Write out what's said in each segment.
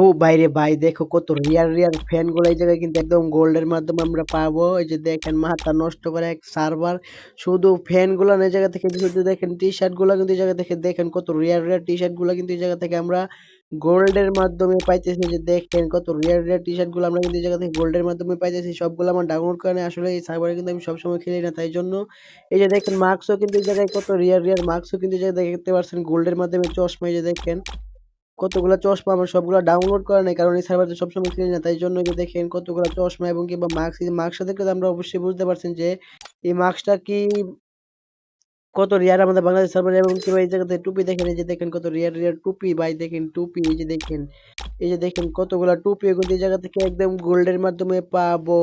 ও বাইরে, ভাই দেখো কত রিয়ার রিয়ার ফ্যানগুলো এই জায়গায় কিন্তু একদম গোল্ডের মাধ্যমে আমরা পাবো। এই যে দেখেন মাথা নষ্ট করে এক সার্ভার শুধু ফ্যানগুলো এই জায়গা থেকে শুধু দেখেন টি শার্টগুলো কিন্তু এই জায়গা থেকে দেখেন কত রিয়ার রিয়ার টি শার্টগুলো কিন্তু এই জায়গা থেকে আমরা গোল্ডের মাধ্যমে পাইতেছি। যে দেখেন কত রিয়ার রিয়ার টি শার্টগুলো আমরা কিন্তু এই জায়গা থেকে গোল্ডের মাধ্যমে পাইতেছি। সবগুলো আমার ডাউনলোড করে। আসলে এই সার্ভারে কিন্তু আমি সবসময় খেলি না, তাই জন্য এই যে দেখেন মার্কসও কিন্তু এই জায়গায় কত রিয়ার রিয়ার মার্কসও কিন্তু এই জায়গায় দেখতে পাচ্ছেন গোল্ডের মাধ্যমে চশমা এই যে দেখেন। কতগুলা চশমা আমার সবগুলা ডাউনলোড করা নাই, কারণ এই সার্ভারে সবসময় খেলি না, তাই জন্য দেখেন কতগুলা চশমা এবং কিংবা মাস্ক এই মাস্কটা দেখলে তো আমরা অবশ্যই বুঝতে পারছেন যে এই মাস্কটা কি কত রিয়ার আমাদের বাংলাদেশ সার্ভারে এবং কিংবা এই জায়গাতে টুপি দেখেন, এই যে দেখেন কত রিয়ার রিয়ার টুপি, ভাই দেখেন টুপি, এই যে দেখেন, এই যে দেখেন কতগুলা টুপি, এগুলো এই জায়গা থেকে একদম গোল্ডের মাধ্যমে পাবো।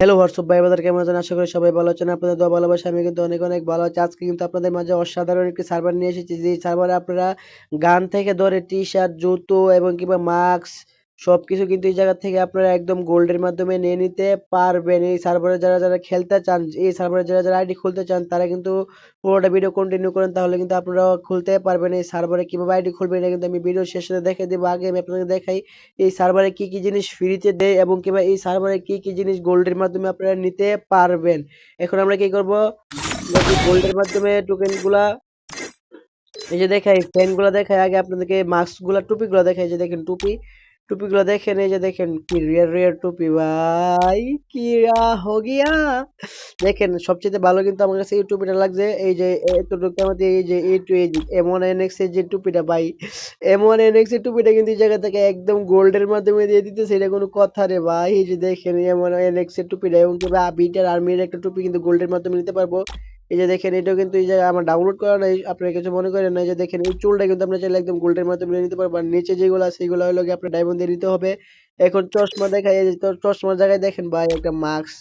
হ্যালো হোয়াটসঅ্যাপ ভাই, বাজার কেমন আছেন? আশা করি সবাই ভালো আছেন। আপনাদের দোয়া, ভালোবাসা, আমি কিন্তু অনেক অনেক ভালো আছি। আজকে কিন্তু আপনাদের মাঝে অসাধারণ একটি সার্ভার নিয়ে এসেছি। যে সার্ভারে আপনারা গান থেকে ধরে টি শার্ট জুতো এবং কিংবা মাস্ক সবকিছু কিন্তু এই জায়গা থেকে আপনারা একদম গোল্ডের মাধ্যমে নিয়ে নিতে পারবেন। এই সার্ভারে যারা যারা খেলতে চান, এই সার্ভারে যারা যারা আইডি খুলতে চান, তারা কিন্তু পুরোটা ভিডিও কন্টিনিউ করেন, তাহলে কিন্তু আপনারা খুলতে পারবেন এই সার্ভারে কীভাবে আইডি খুলবেন এটা কিন্তু আমি ভিডিও শেষে দেখে দেবো, আগে আমি আপনাদের দেখাই এই সার্ভারে কি কি জিনিস ফ্রিতে দেয় এবং কিংবা এই সার্ভারে কি কি জিনিস গোল্ডের মাধ্যমে আপনারা নিতে পারবেন। এখন আমরা কি করব? গোল্ডের মাধ্যমে টোকেনগুলা, এই যে দেখাই ফ্যানগুলা দেখাই, আগে আপনাদেরকে মাস্কগুলা, টুপি গুলা দেখাই যে দেখেন টুপি। টুপি গুলা দেখেন, এই যে দেখেন কি রিয়ার রিয়ার টুপি, ভাই, কি হো দেখেন, সবচেয়ে ভালো কিন্তু আমার কাছে এই টুপিটা লাগছে, এই যে এতটুকু আমাদের এই যে এই এমন এনএক্স এর যে টুপিটা, ভাই এমন এনএক্স এর টুপিটা কিন্তু এই জায়গা থেকে একদম গোল্ডের মাধ্যমে দিয়ে দিতেছে, এটা কোনো কথা রে ভাই, এই যে দেখেন এমন এনএক্স এর টুপিটা, এবং বিটার আর্মির একটা টুপি কিন্তু গোল্ডের মাধ্যমে নিতে পারব। এই যে দেখেন, এটাও কিন্তু এই জায়গায় আমার ডাউনলোড করা নাই, আপনারা কিছু মনে করেন না, এই যে দেখেন, এই চুলটা কিন্তু আমরা চাইলে একদম গোল্ডের মাধ্যমে নিতে পারব নিচে যেগুলো আছে সেগুলো হলো আপনার ডায়মন্ড দিয়ে নিতে হবে। এখন চশমা দেখাই, এই যে চশমার জায়গায় দেখেন ভাই, একটা মাস্ক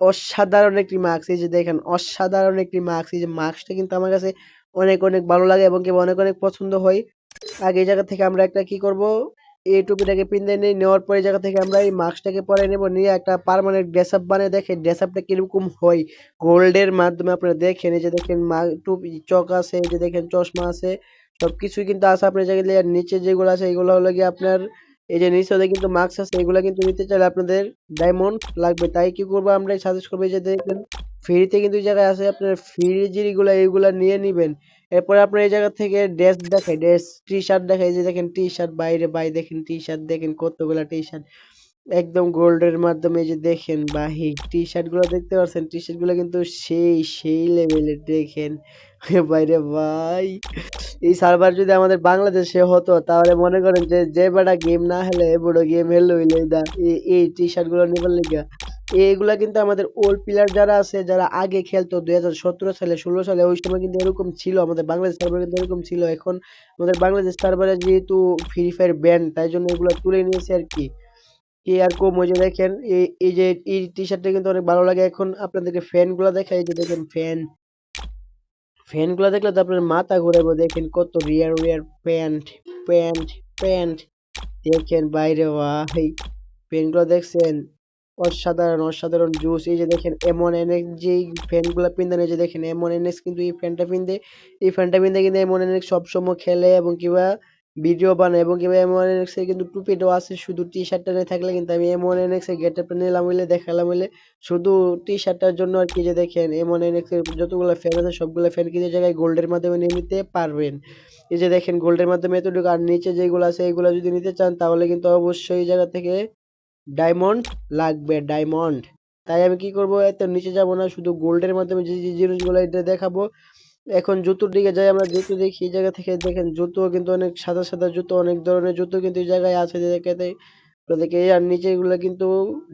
অসাধারণ একটি মাস্ক এই যে দেখেন, অসাধারণ একটি মাস্ক এই যে মাস্কটা কিন্তু আমার কাছে অনেক অনেক ভালো লাগে এবং কি অনেক অনেক পছন্দ হয়। আগে এই জায়গা থেকে আমরা একটা কি করব? এই টুপিটাকে পিনতে নেই, নেওয়ার পরে জায়গা থেকে আমরা এই মাস্কটাকে পরে নেব, নিয়ে একটা পার্মানেন্ট ড্রেস আপ বানিয়ে দেখেন ড্রেস আপটা কীরকম হয়। গোল্ডের মাধ্যমে আপনারা দেখেন, এই যে দেখেন টুপি, চক আছে, এই যে দেখেন চশমা আছে, সবকিছুই কিন্তু আছে আপনার জায়গায় নিচে যেগুলো আছে, এগুলো হলো গিয়ে আপনার, এই যে নিচে কিন্তু মাস্ক আছে, এগুলো কিন্তু নিতে চাইলে আপনাদের ডায়মন্ড লাগবে। তাই কি করব আমরা সাজেস্ট করব যে দেখবেন ফ্রিতে কিন্তু এই জায়গায় আছে আপনার ফ্রি জিনিসগুলো এইগুলা নিয়ে নিবেন। এরপরে আপনার এই জায়গা থেকে ড্রেস দেখাই ড্রেস টি শার্ট দেখাই যে দেখেন টি শার্ট বাইরে বাই দেখেন টি শার্ট দেখেন, কতগুলা টি শার্ট একদম গোল্ডের মাধ্যমে যে দেখেন বাহি টি শার্টগুলো দেখতে পাচ্ছেন টি শার্টগুলো কিন্তু সেই সেই লেভেলের দেখেন। বাইরে ভাই। এই সার্ভার যদি আমাদের বাংলাদেশে হতো, তাহলে মনে করেন যে যে বেটা গেম না হেলে বড় গেম হেললো এই টি শার্টগুলো নেবার লেগে। এগুলা কিন্তু আমাদের ওল্ড প্লেয়ার যারা আছে, যারা আগে খেলতো দুই হাজার সতেরো সালে, ষোলো সালে, ওই সময় কিন্তু এরকম ছিল, আমাদের বাংলাদেশ সার্ভারে কিন্তু এরকম ছিল। এখন আমাদের বাংলাদেশ সার্ভারে যেহেতু ফ্রি ফায়ার ব্যান তাই জন্য এগুলো তুলে নিয়েছে আর কি। কি আর কম ওই যে দেখেন এই যে, এই টি শার্টটা কিন্তু অনেক ভালো লাগে। এখন আপনাদেরকে ফ্যানগুলো দেখাই, এই যে দেখেন ফ্যানগুলো দেখলে তো আপনার মাথা ঘুরাবো দেখেন কত rear rear pant pant pant দেখেন বাইরে ভাই ফ্যানগুলো দেখছেন। অসাধারণ অসাধারণ জুস এই যে দেখেন এমন এনএক্স যে ফ্যানগুলো পিনদেন এই যে দেখেন এমন এনএক্স কিন্তু এই ফ্যানটা পিনদে এই ফ্যানটা পিনদে কিন্তু এমন এনএক্স সবসময় খেলে এবং কিবা ভিডিও বানায় এবং কিবা এমন এনএক্স এর কিন্তু টুপিটাও আছে, শুধু টি শার্টটা নিয়ে থাকলে কিন্তু আমি এমন এনএক্স এর গেটআপটা নিলাম, হইলে দেখালাম, হইলে শুধু টি শার্টটার জন্য আর কি যে দেখেন এমন এনএক্স এর যতগুলো ফ্যান আছে, সবগুলো ফ্যান কিন্তু জায়গায় গোল্ডের মাধ্যমে নিয়ে নিতে পারবেন। এই যে দেখেন গোল্ডের মাধ্যমে এতটুকু, আর নিচে যেগুলো আছে, এগুলো যদি নিতে চান, তাহলে কিন্তু অবশ্যই এই জায়গা থেকে ডায়মন্ড লাগবে, ডায়মন্ড। তাই আমি কি করব? এত নিচে যাব না, শুধু গোল্ডের মাধ্যমে যে জিনিসগুলো এটা দেখাবো। এখন জুতোর দিকে যাই, আমরা জুতো দেখি এই জায়গা থেকে, দেখেন জুতো কিন্তু অনেক সাদা সাদা জুতো, অনেক ধরনের জুতো কিন্তু এই জায়গায় আছে দেখাতে দেখে আর নিচে এগুলো কিন্তু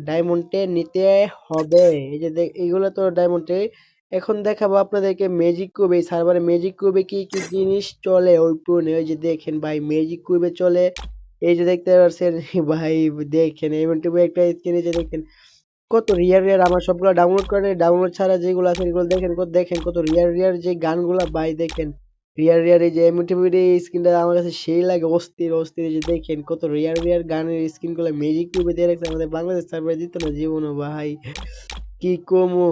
ডায়মন্ডে নিতে হবে। এই যে এইগুলো তো ডায়মন্ডে। এখন দেখাবো আপনাদেরকে ম্যাজিক এই সার্ভারে ম্যাজিক কিউবে কি কি জিনিস চলে? ওই পুরনে ওই যে দেখেন ভাই ম্যাজিক কিউবে চলে। এই যে দেখতে পাচ্ছেন ভাই, দেখেন ইউটিউবে একটা স্ক্রিনে যে দেখেন, কত রিয়ার রিয়ার আমার সবগুলো ডাউনলোড করে ডাউনলোড ছাড়া যেগুলো আছে এগুলো দেখেন, কত দেখেন কত রিয়ার রিয়ার যে গানগুলো, ভাই, দেখেন রিয়ার রিয়ার এই যে এমটিভির স্ক্রিনটা আমার কাছে সেই লাগে, অস্থির অস্থির যে দেখেন, কত রিয়ার রিয়ার গানের স্ক্রিনগুলো মিউজিক টিউবে দিয়ে রাখছে আমাদের বাংলাদেশ সার্ভারে দিত না জীবনও, ভাই, কি কমো?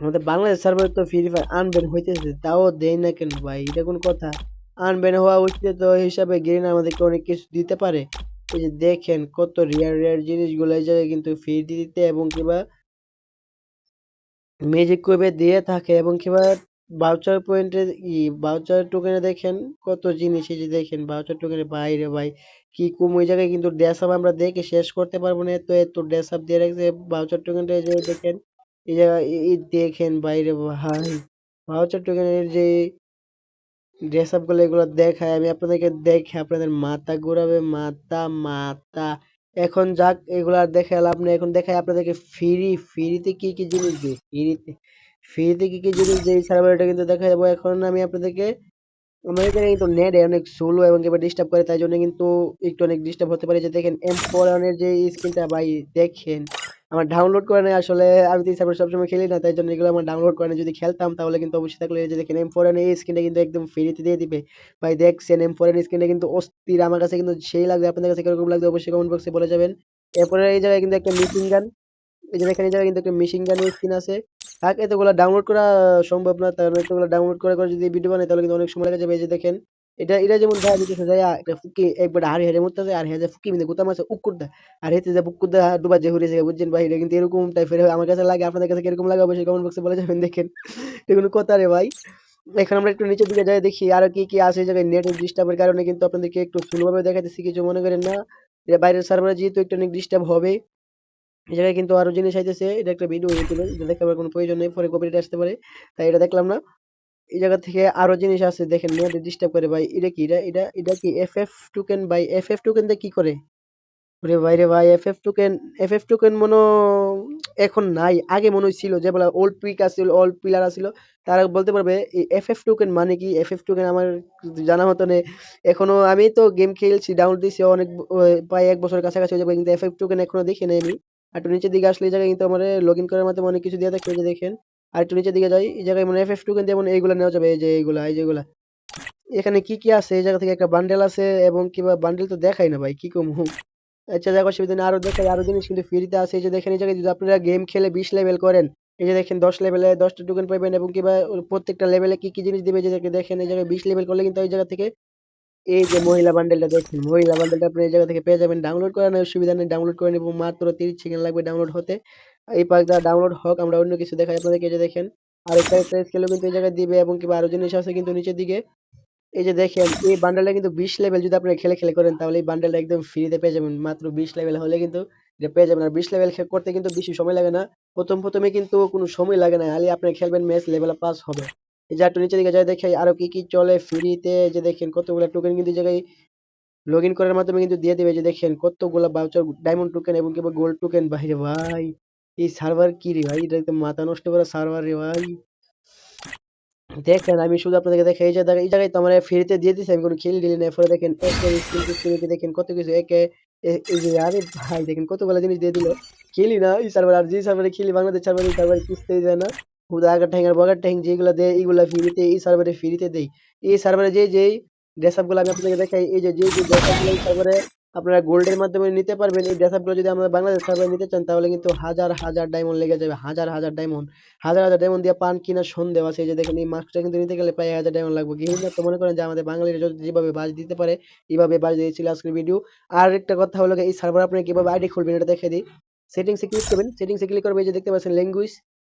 আমাদের বাংলাদেশ সার্ভারে তো ফ্রি ফায়ার আনবেন হইতেছে, তাও দেয় না কেন, ভাই, এটা কোন কথা? আনব্যান হওয়া উচিত তো হিসাবে গ্রিন আমাদেরকে অনেক কিছু দিতে পারে। এই যে দেখেন কত রেয়ার রেয়ার জিনিসগুলো এই জায়গায় কিন্তু ফ্রি দিতে এবং কিবা ম্যাজিক কিউবে দিয়ে থাকে এবং কিবা ভাউচার পয়েন্টে ভাউচার টোকেনে দেখেন কত জিনিস। এই যে দেখেন ভাউচার টোকেনে বাইরে ভাই কি কম, ওই জায়গায় কিন্তু ড্রেস আপ আমরা দেখে শেষ করতে পারব না। এত এত ড্রেস আপ দিয়ে রাখছে ভাউচার টোকেনটা যে দেখেন, এই জায়গায় দেখেন বাইরে ভাই। ভাউচার টোকেনের যে ড্রেস আপগুলো এগুলো দেখায়, আমি আপনাদেরকে দেখে আপনাদের মাথা ঘুরাবে, মাথা মাথা। এখন যাক, এগুলো আর দেখে লাভ নেই। এখন দেখাই আপনাদেরকে ফ্রি ফ্রিতে কি কি জিনিস দিই? ফ্রিতে ফ্রিতে কি কি জিনিস দিই? সার্ভারটা কিন্তু দেখা যাব এখন আমি আপনাদেরকে আমার এখানে কিন্তু নেট অনেক স্লো এবং এবার ডিস্টার্ব করে, তাই জন্য কিন্তু একটু অনেক ডিস্টার্ব হতে পারে। যে দেখেন এম ফোর যে স্ক্রিনটা ভাই, দেখেন। আমার ডাউনলোড করে নেই, আসলে আমি তো সার্ভার সবসময় খেলি না, তাই জন্য এগুলো আমার ডাউনলোড করে নেই। যদি খেলতাম, তাহলে কিন্তু অবশ্যই থাকলে এই যে দেখেন এম ফোর এই স্ক্রিনটা কিন্তু একদম ফ্রিতে দিয়ে দিবে। ভাই, দেখছেন এম ফোর স্ক্রিনটা কিন্তু অস্থির, আমার কাছে কিন্তু সেই লাগবে, আপনাদের কাছে কীরকম লাগবে অবশ্যই কমেন্ট বক্সে বলে যাবেন। এরপরে এই জায়গায় কিন্তু একটা মিশিং গান এই যে দেখেন এই জায়গায় কিন্তু একটা মেশিন গানের স্কিন আছে। থাক এতগুলো ডাউনলোড করা সম্ভব না তাহলে এতগুলো ডাউনলোড করে করে যদি ভিডিও বানাই, তাহলে কিন্তু অনেক সময় লেগে যাবে, এই যে দেখেন। এটা এটা যেমন দেখা দিতেছে যায় একটা ফুকি, একবার হাড়ি হাড়ি মরতেছে, আর হেজে ফুকি মিলে গুতা মাছে উকুর দেয় আর হেতে যে বুকুর দেয় ডুবা যে হরিছে বুঝছেন ভাই? এটা কিন্তু এরকম টাইপের আমার কাছে লাগে, আপনাদের কাছে কীরকম লাগে, অবশ্যই কমেন্ট বক্সে বলে যাবেন, দেখেন। এগুলো কথা রে ভাই। এখন আমরা একটু নিচের দিকে যাই, দেখি আর কি কি আছে এই জায়গায় নেট ডিস্টার্বের কারণে কিন্তু আপনাদেরকে একটু স্লোভাবে দেখাতেছি, কিছু মনে করেন না। এটা বাইরের সার্ভারে যেহেতু একটু অনেক ডিস্টার্ব হবে, এই জায়গায় কিন্তু আরও জিনিস আইতেছে। এটা একটা ভিডিও ইউটিউবে দেখাবার কোনো প্রয়োজন নেই, পরে কপিরাইট আসতে পারে। তাই এটা দেখলাম না। এই জায়গা থেকে আরও জিনিস আছে, দেখেন নেট ডিস্টার্ব করে ভাই। এটা কি? এটা এটা এটা কি এফএফ টোকেন ভাই? এফএফ টোকেন দিয়ে কি করে? ওরে ভাই রে ভাই এফএফ টোকেন এফএফ টোকেন মনে এখন নাই। আগে মনে হচ্ছিল যে বলে ওল্ড পিক আছিল ওল্ড পিলার আছিল। তারা বলতে পারবে, এই এফএফ টোকেন মানে কি? এফ এফএফ টোকেন আমার জানা মতো নেই। এখনও আমি তো গেম খেলছি ডাউনলোড দিছি, অনেক প্রায় এক বছরের কাছাকাছি হয়ে যাবে, কিন্তু এফএফ টোকেন এখনও দেখি নাই আমি। আর একটু নিচের দিকে আসলে এই জায়গায় কিন্তু আমার লগ ইন করার মাধ্যমে অনেক কিছু দিয়ে থাকে যে দেখেন। আর একটু নিচের দিকে যাই, এই জায়গায় মানে এফএফ টোকেন যেমন এইগুলো নেওয়া যাবে, এই যে এইগুলা, এই যেগুলা এখানে কি কি আছে? এই জায়গা থেকে একটা বান্ডেল আছে এবং কিবা বান্ডেল তো দেখাই না ভাই, কি কম? আচ্ছা দেখো নেই আরও দেখাই, আরও জিনিস কিন্তু ফ্রিতে আছে। এই যে দেখেন, এই জায়গায় যদি আপনারা গেম খেলে বিশ লেভেল করেন, এই যে দেখেন, দশ লেভেলে দশটা টোকেন পাবেন এবং কিবা প্রত্যেকটা লেভেলে কি কি জিনিস দিবে যে দেখেন, এই জায়গায় বিশ লেভেল করলে কিন্তু এই জায়গা থেকে এই যে মহিলা বান্ডেলটা দেখেন, মহিলা বান্ডেলটা আপনি এই জায়গা থেকে পেয়ে যাবেন। ডাউনলোড করানোর সুবিধা নেই ডাউনলোড করে নেব, মাত্র তিরিশ সেকেন্ড লাগবে ডাউনলোড হতে। এই পাঁচটা ডাউনলোড হোক, আমরা অন্য কিছু দেখাই। আপনাদেরকে যে দেখেন, আর একটা স্কেলও কিন্তু এই জায়গায় দিবে এবং কিবা আরও জিনিস আছে কিন্তু নিচের দিকে। এই যে দেখেন, এই বান্ডেলটা কিন্তু বিশ লেভেল যদি আপনি খেলে খেলে করেন, তাহলে এই বান্ডেলটা একদম ফ্রিতে পেয়ে যাবেন। মাত্র বিশ লেভেল হলে কিন্তু এটা পেয়ে যাবেন। আর বিশ লেভেল করতে কিন্তু বেশি সময় লাগে না। প্রথম প্রথমে কিন্তু কোনো সময় লাগে না। খালি আপনি খেলবেন ম্যাচ লেভেল পাস হবে। এই যে একটু নিচে দিকে যাই দেখে, আরও কি কি চলে ফ্রিতে যে দেখেন, কতগুলো টোকেন কিন্তু জায়গায় লগ ইন করার মাধ্যমে কিন্তু দিয়ে দেবে। যে দেখেন, কতগুলো ভাউচার ডায়মন্ড টোকেন এবং গোল্ড টোকেন ভাই রে ভাই এই সার্ভার কি রে ভাই? এটা মাথা নষ্ট করা সার্ভার রে ভাই। দেখেন, আমি শুধু আপনাদেরকে দেখাই, এই যে এই জায়গায় তো আমার ফ্রিতে দিয়ে দিছে, আমি কোনো খেল দিলি না। এরপরে দেখেন দেখেন, কত কিছু, একে এই যে, আরে ভাই, দেখেন কতগুলো জিনিস দিয়ে দিল। খেলি না, এই সার্ভার আর যে সার্ভারে খেলি, বাংলাদেশ সার্ভারে এই সার্ভারে কিস্তি দেয় না। হুদা ট্যাং আর বগার ট্যাং যেগুলো দেয়, এইগুলা ফ্রিতে এই সার্ভারে ফ্রিতে দেই। এই সার্ভারে যে, যেই ড্রেস আপগুলো আমি আপনাদেরকে দেখাই, এই যে যে ড্রেস আপগুলো এই সার্ভারে আপনারা গোল্ডের মাধ্যমে নিতে পারবেন। এই ড্রেস আপগুলো যদি আমরা বাংলাদেশ সার্ভারে নিতে চান, তাহলে কিন্তু হাজার হাজার ডায়মন্ড লেগে যাবে। হাজার হাজার ডায়মন্ড হাজার হাজার ডায়মন্ড দিয়ে পান কিনা সন্দেহ আছে। এই যে দেখেন, এই মাস্কটা কিন্তু নিতে গেলে প্রায় হাজার ডায়মন্ড লাগবে। গেমিংরা তো মনে করেন যে আমাদের বাঙালিরা যেভাবে বাজ দিতে পারে, এইভাবে বাজ দিয়েছিল আজকের ভিডিও আর একটা কথা হলো, এই সার্ভার আপনি কীভাবে আইডি খুলবেন, এটা দেখে দিই। সেটিংসে ক্লিক করবেন। সেটিংসে ক্লিক করবে এই যে দেখতে পাচ্ছেন ল্যাঙ্গুয়েজ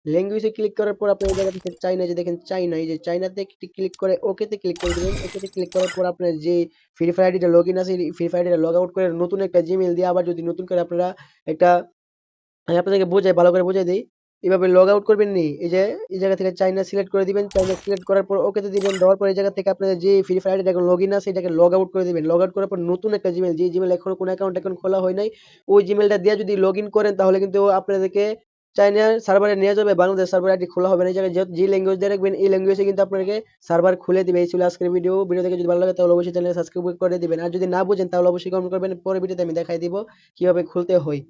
ল্যাঙ্গুয়েজে ক্লিক করার পর আপনি এই জায়গা থেকে চাইনা যে দেখেন চাইনা এই যে চাইনাতে ক্লিক করে ওকেতে ক্লিক করে দিবেন। ওকেতে ক্লিক করার পর আপনার যে ফ্রি ফায়ার আইডিটা লগ ইন আছে ফ্রি ফায়ার আইডিটা লগ আউট করে নতুন একটা জিমেল দিয়ে আবার যদি নতুন করে আপনারা একটা, আমি আপনাদেরকে বোঝাই, ভালো করে বোঝাই দিই। এভাবে লগ আউট করবেন নি, এই যে, এই জায়গা থেকে চাইনা সিলেক্ট করে দিবেন। চাইনা সিলেক্ট করার পর ওকেতে দিবেন, দেওয়ার পর এই জায়গা থেকে আপনাদের যে ফ্রি ফায়ার এখন লগ ইন আছে, এটাকে লগ আউট করে দিবেন। লগ আউট করার পর নতুন একটা জিমেল যে জিমেল এখনও কোনো অ্যাকাউন্ট এখন খোলা হয় নাই, ওই জিমেলটা দিয়ে যদি লগ ইন করেন, তাহলে কিন্তু আপনাদেরকে চাইনা সার্ভারে নিয়ে যাবে, বাংলাদেশ সার্ভার আইডি খোলা হবে না, এই জায়গায় যে ল্যাঙ্গুয়েজ দিয়ে রাখবেন, এই ল্যাঙ্গুয়েজে কিন্তু আপনাকে সার্ভার খুলে দিবে। এই ছিল আজকের ভিডিও ভিডিও থেকে যদি ভালো লাগে তাহলে অবশ্যই চ্যানেল সাবস্ক্রাইব করে দিবেন। আর যদি না বুঝেন তাহলে অবশ্যই কমেন্ট করবেন। পরে ভিডিওতে আমি দেখাই দিব কীভাবে খুলতে হয়।